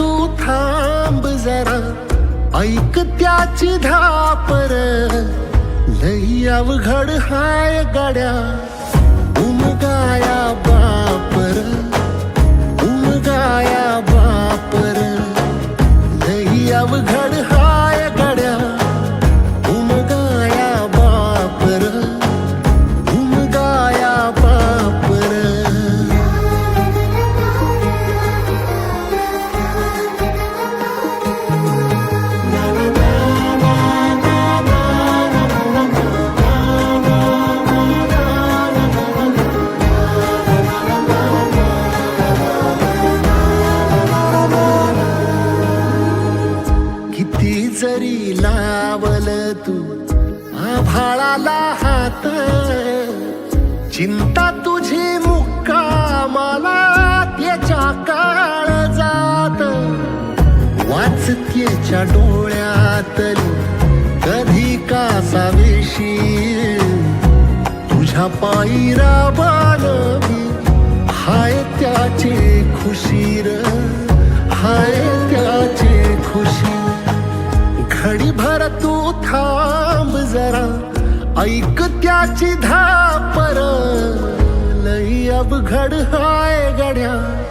तू थांब जरा ऐक त्याची धापर. लई अवघड हाय गड्या उमगाया किती जरी लावल तू आभाळाला हात चिंता तुझी मुक्कामाला त्याच्या काळ जात. वाचतेच्या डोळ्यातली कधी का सावेशी तुझ्या पायी राबानवी हाय त्याचे खुशीर हाय ऐक त्याची धापर लई अवघड हाय गड्या.